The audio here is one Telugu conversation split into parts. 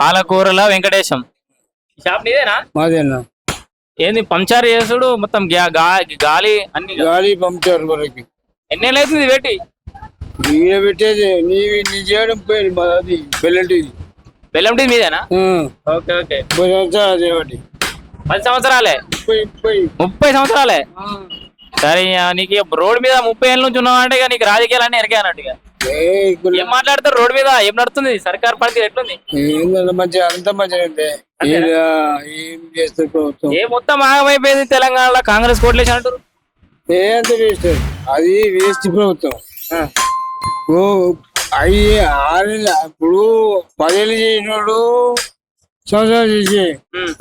పాలకూరల వెంకటేశం. షాప్ నీదేనా? మాదేనా? ఏంది పంచర్ చేసుడు మొత్తం గ్యా- గా- గాలి అన్ని గాలి మనకి. ఎన్నేళ్ళు అవుతుంది ఇది పెట్టి ఈయన పెట్టేది నీ నీ చేయడం పోయింది మాది పెళ్ళంటిది బెల్లం టీ మీదేనా? ఆ, ఓకే ఓకే. ముప్పై సంవత్సరాలు పది సంవత్సరాలే? ముప్పై ముప్పై. ముప్పై సంవత్సరాలే? సరే ఇక నీకు ఇక రోడ్ మీద ముప్పై ఏళ్ళ నుంచి ఉన్నావు అంటే ఇక నీకు రాజకీయాలన్నీ ఎరికే అన్నట్టు ఇక. ఏ, మాట్లాడతారు రోడ్ మీద? ఏం నడుస్తుంది? సర్కార్ పరిస్థితి ఎట్లుంది? మంచిగా అంత మంచిగా ఏం- చేస్తారు ప్రభుత్వం? ఏ మొత్తం ఆగమైపోయింది తెలంగాణలో. కాంగ్రెస్ కోట్లేసి అంటారు ఏ అంత వేస్ట్ అది వేస్ట్ ప్రభుత్వం. ఓ అయ్యి ఆరేళ్ళు ఇప్పుడు పదేళ్ళు చేసినోడు సంవత్సరాలు చేసి.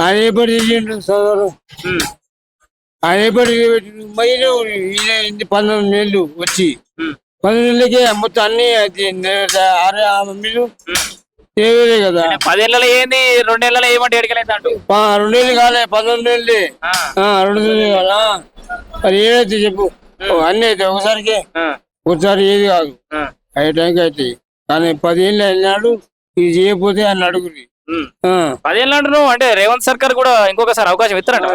ఆయన ఏ పని చేసిండు ఉమ్, ఆయన ఏ పని పెట్టిండు ఇంటి పంతొమ్మిది నెలలు వచ్చి నెలలకే మొత్తం అన్ని మమ్మీలు ఉమ్. ఏమీ కదా? ఆయన పదేళ్ళలో ఏంది? రెండేళ్ళలో ఏమంటే ఎడికలేదు అంటూ పా- రెండు నెలలు కాలే పంతొమ్మిది ఆ, రెండు కదా మరి ఏదైతే చెప్పు? అన్ని అయితే ఒకసారికి. ఒకసారి ఏది కాదు. అయ్యే టైంకి అయితే. కానీ పదేళ్ళు వెళ్ళినాడు ఇది చేయకపోతే అని అడుగురి ఉమ్. పదేళ్ళు అంటున్నావు అంటే రేవంత్ సర్కార్ కూడా ఇంకొకసారి అవకాశం ఇస్తారంట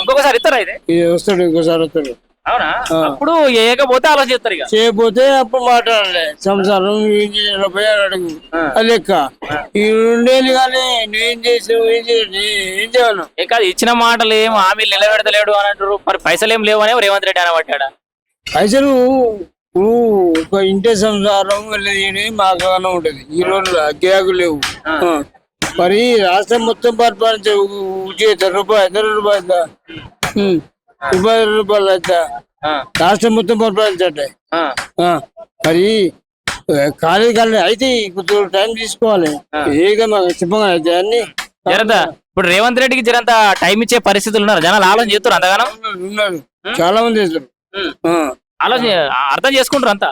ఇంకొకసారి ఇస్తారా ఇది? వస్తాడు ఇంకోసారి వస్తాడు. అవునా. అప్పుడు ఏకపోతే ఆలోచిస్తారు ఇక. చేయకపోతే అప్పుడు మాట్లాడలే. సంసారం అడుగు. లెక్క. ఈ రెండేళ్ళు కానీ నువ్వేం చేసావు ఏం ఏం చేయను. కాదు ఇచ్చిన మాటలు ఏం హామీలు నిలబెడతలేడు అని అంటారు మరి పైసలు ఏం లేవు అని రేవంత్ రెడ్డి అనబట్టాడా నువ్వు ఒక ఇంటి సంసారం వెళ్ళేది మాకు ఉంటది. ఈ రోజుల్లో గిరాకు లేవు. మరి రాష్ట్రం మొత్తం పరిపాలించే రూపాయి ఇతర రూపాయలు రూపాయి రూపాయలు? ఆ, రాష్ట్రం మొత్తం పరిపాలించండి. మరి ఖాళీ ఖాళీ అయితే కొంచెం టైం తీసుకోవాలి. ఏగా మాకు చెప్పగా అయితే అన్ని. జరంత ఇప్పుడు రేవంత్ రెడ్డికి జరంత టైం ఇచ్చే పరిస్థితులు ఉన్నారు. జనాలు ఆలోచన చేస్తారు అంతగానం? ఉన్నారు, చాలా మంది చేస్తారు. ఆలోచన అర్థం చేసుకుంటారు అంతా.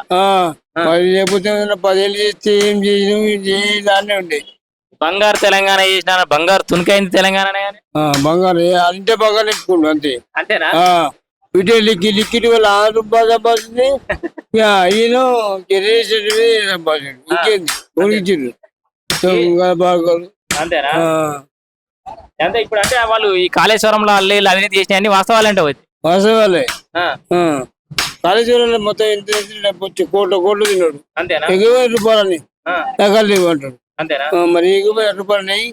లేకపోతే ఏదైనా పదేళ్ళు చేస్తే ఏం చేయ దాన్నే ఉండే. బంగారు తెలంగాణ చేసిన బంగారు తునికైంది ఆ, బంగారు అంతే బంగారు అంతే. అంతేనా? ఆ ఇటే లిక్కి వల్ల ఆరు రూపాయలు సంపాదించింది ఈయన ఇంకేంది? అంతేనా? అంతే ఇప్పుడు అంటే వాళ్ళు ఈ కాళేశ్వరంలో అల్లి అవినీతి చేసిన అన్ని వాస్తవాలంటే వచ్చి వాస్తవాలే. కాళేశ్వరంలో మొత్తం ఎంత కోట్ల కోట్లు తిన్నాడు. అంతేనా? ఎగువ రూపాయలని ఆ, ఎగలు లేవు అంటాడు. అంతేనా? మరి రూపాయలు నెయ్యి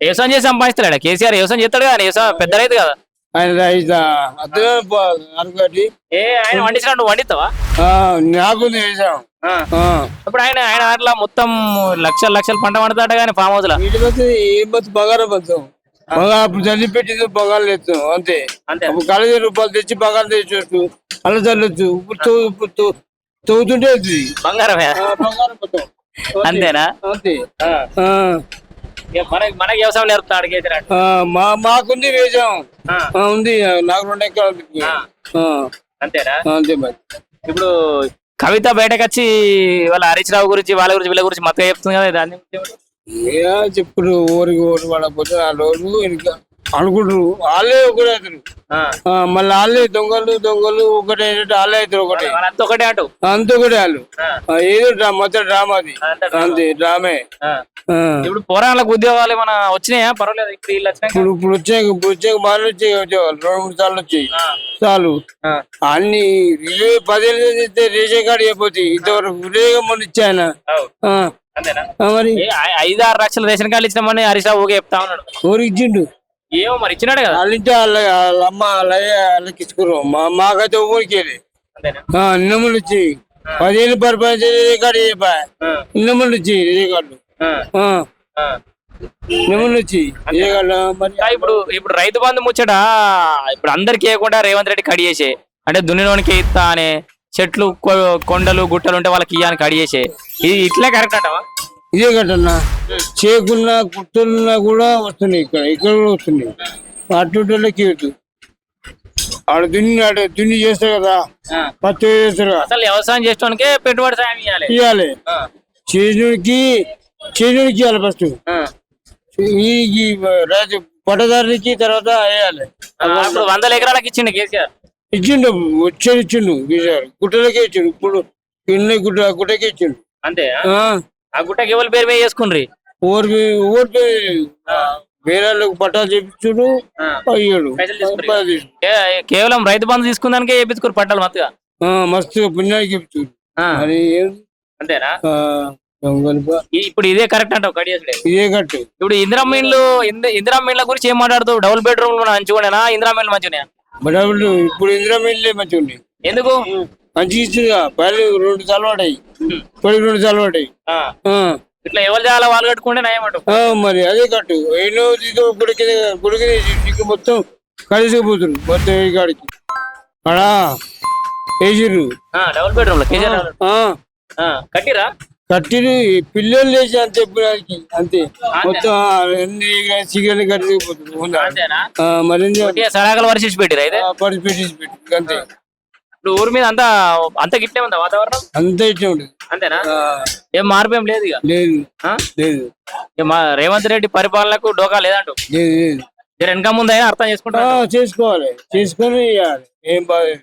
వ్యవసాయం చేసి సంపాదిస్తాడు కేసీఆర్ వ్యవసాయం చేస్తాడు కదా వ్యవసాయం పెద్ద రైతు కదా. ఆయన రైతు అర్థం అనుకోటి ఏ ఆయన వండించినట్టు నువ్వు వండిస్తావా? నాకు ఆ. ఇప్పుడు ఆయన ఆయన అట్లా మొత్తం లక్షల లక్షల పంట పండుతాడు కానీ ఫామ్ హౌస్ లా? ఏం బతి బంగారం బంగారం అప్పుడు చల్లి పెట్టింది బంగారం తెస్తాం అంతే. అంతే. కాలేజీ రూపాయలు తెచ్చి బంగారం తెచ్చు అలా చల్లొచ్చు. ఇప్పుడు తవ్వుతుంటే బంగారమే? బంగారం బతాం అంతేనా? ఇక మనకి మనకి వ్యవసాయం నేర్పుతాడు. ఆ, మా మాకుంది ఉంది. నాకు రెండు ఎకరాలు అంతేనా? అంతే మరి. ఇప్పుడు కవిత బయటకు వచ్చి వాళ్ళ హరీష్ రావు గురించి వాళ్ళ గురించి వీళ్ళ గురించి మత్తగా చెప్తుంది కదా దాన్ని. ఏ చెప్పుడు ఊరికి ఊరు పడకపోతే ఆ రోజు వెనుక అనుకుంటారు వాళ్ళే ఒకటే అవుతారు. ఆ, మళ్ళీ వాళ్ళే దొంగలు దొంగలు ఒకటే వాళ్ళే అవుతారు ఒకటే. ఒకటే అటు. అంత ఒకటే వాళ్ళు. ఏదో డ్రా మొత్తం డ్రామా అది. అంతా డ్రామా. డ్రామే. ఇప్పుడు పోరాళ్ళకు ఉద్యోగాలు ఏమైనా వచ్చినాయా? పర్వాలేదు ఇప్పుడు ఇప్పుడు ఇప్పుడు వచ్చే ఇప్పుడు వచ్చే బాగా వచ్చాయి వచ్చేవాళ్ళు రెండు మూడు సార్లు వచ్చాయి. చాలు. అన్ని ఇరవై పదేళ్ళు చేస్తే రేషన్ కార్డు అయిపోతాయి ఇంతవరకు విలేగా మొన్న ఇచ్చాయన అంతేనా? మరి. ఐదు ఆరు లక్షల రేషన్ కార్డులు ఇచ్చినామని హరీష్ రావు ఊకే చెప్తా ఉన్నాడు. ఊరికి ఇచ్చిండు? ఏమో మరి ఇచ్చినాడు కదా? వాళ్ళ ఇంటి వాళ్ళ వాళ్ళ అమ్మ వాళ్ళకి మా మాకైతే ఊరికి అంతేనా? నిన్నములు వచ్చి పదిహేను పరిపాలించే రేషన్ కార్డు చెప్పా. ఆ. నిన్నములు వచ్చి రేషన్ కార్డు ఆ. ఆ, ఆ. నిన్నములు వచ్చి రేషన్ కార్డు మరి ఇంకా ఇప్పుడు ఇప్పుడు రైతు బంధు ముచ్చట ఇప్పుడు అందరికి ఇవ్వకుండా రేవంత్ రెడ్డి కడి చేసే. అంటే దున్నిలోనికి ఇస్తా అనే చెట్లు కొండలు గుట్టలు ఉంటే వాళ్ళకి ఇయ్యాలని కడి చేసే. ఇది ఇట్లే కరెక్ట్ అంటావా? ఇదే కట్టన్నా చేకున్నా కుట్టలున్నా కూడా వస్తున్నాయి ఇక్కడ. ఇక్కడ కూడా వస్తున్నాయి. కీర్తు ఆడ దున్ని ఆడ దున్ని చేస్తారు కదా. పత్తి చేస్తారు అసలు వ్యవసాయం చేసేవానికే పెట్టుబడి సాయం ఇవ్వాలి ఇవ్వాలి చేనుడికి చేనుడికి ఇవ్వాలి ఫస్ట్ ఈ రైతు పట్టదారునికి తర్వాత వేయాలి. ఇప్పుడు వందల ఎకరాలకు ఇచ్చిండు కేసీఆర్. ఇచ్చిండు వచ్చేది ఇచ్చిండు కేసీఆర్. గుట్టలకే ఇచ్చిండు. ఇప్పుడు ఇన్ని గుట్ట గుట్టకే ఇచ్చిండు. అంతే ఆ, గుట్టకి ఎవరి పేరు మీద చేసుకుండ్రి ఊరి ఊరి వేరే వాళ్ళకి పట్టాలు చేపించుడు అయ్యాడు. పైసలు తీసుకురు. కే- కేవలం రైతు బంధు తీసుకుందానికే చేపించుకోరు పట్టాలు మత్తుగా? మస్తుగా పుణ్యానికి చెప్తాడు ఆ, మరి ఏం? అంతేనా? ఆ, దొంగలు ఈ- ఇప్పుడు ఇదే కరెక్ట్ అంటావు కడియసుడే ఇదే కట్టు ఇప్పుడు ఇందిరా మీన్లు ఇందిరా మీన్ల గురించి ఏం మాట్లాడుతావు? డబుల్ బెడ్రూమ్ మంచిగా ఇందిరా మీన్లు మంచిగా ఇప్పుడు ఇందిరా మిల్లే మంచిగా ఎందుకు? మంచిగా పళ్ళు రెండు చలవాడాయి. పడి రెండు చలవాడాయి. ఆ, ఇట్లా ఎవరు చేయాలో వాళ్ళు కట్టుకుంటే నయమంటావు మరి అదే కట్టు. ఎన్నో గుడికి గుడికి మొత్తం కలిసిపోతుంది మొత్తం కాడికి. అడా వేసిర్రు డబుల్ బెడ్రూమ్ కట్టిరా కట్టిరు పిల్లలు లేచి అంతే ఇప్పటికి అంతే. మొత్తం సిగరెట్ కట్టిపోతుంది మరి పెట్టిరా పెట్టేసి పెట్టి అంతే. ఇప్పుడు ఊరి మీద అంతా అంత గిట్లే ఉందా వాతావరణం? అంతే ఇట్లా ఉంటుంది అంతేనా? ఏం మార్పు ఏం లేదు ఇక? లేదు. ఆ? లేదు. ఇక మా రేవంత్ రెడ్డి పరిపాలనకు డోకా లేదంటూ? లేదు వెనక ముందు అయినా అర్థం ఆ, చేసుకుంటా చేసుకోవాలి. చేసుకొని ఇవ్వాలి ఏం లేదు.